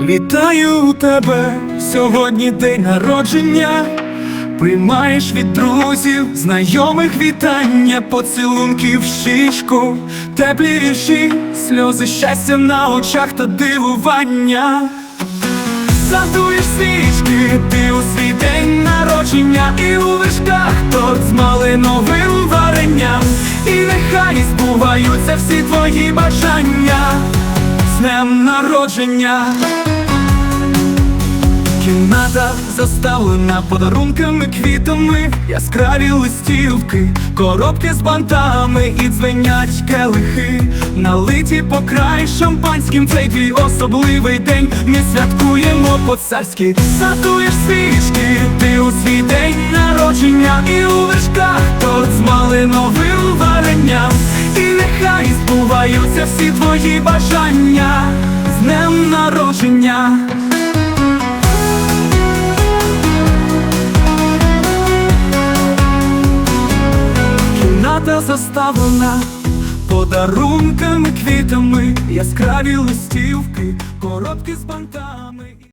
Вітаю у тебе, сьогодні день народження. Приймаєш від друзів, знайомих вітання, поцілунки в щічку, теплі вірші, сльози щастя на очах та дивування. Задуєш свічки, ти у свій день народження, і у вишках торт з малиновим варенням. І нехай збуваються всі твої бажання з днем народження. Заставлена подарунками, квітами, яскраві листівки, коробки з бантами і дзвенять келихи, налиті по край шампанським цей твій особливий день. Ми святкуємо по-царськи, Задуєш свічки, ти у свій день народження, і у вершках торт з малиновим варенням. І нехай збуваються всі твої бажання Заставлена подарунками, квітами, яскраві листівки, коробки з бантами.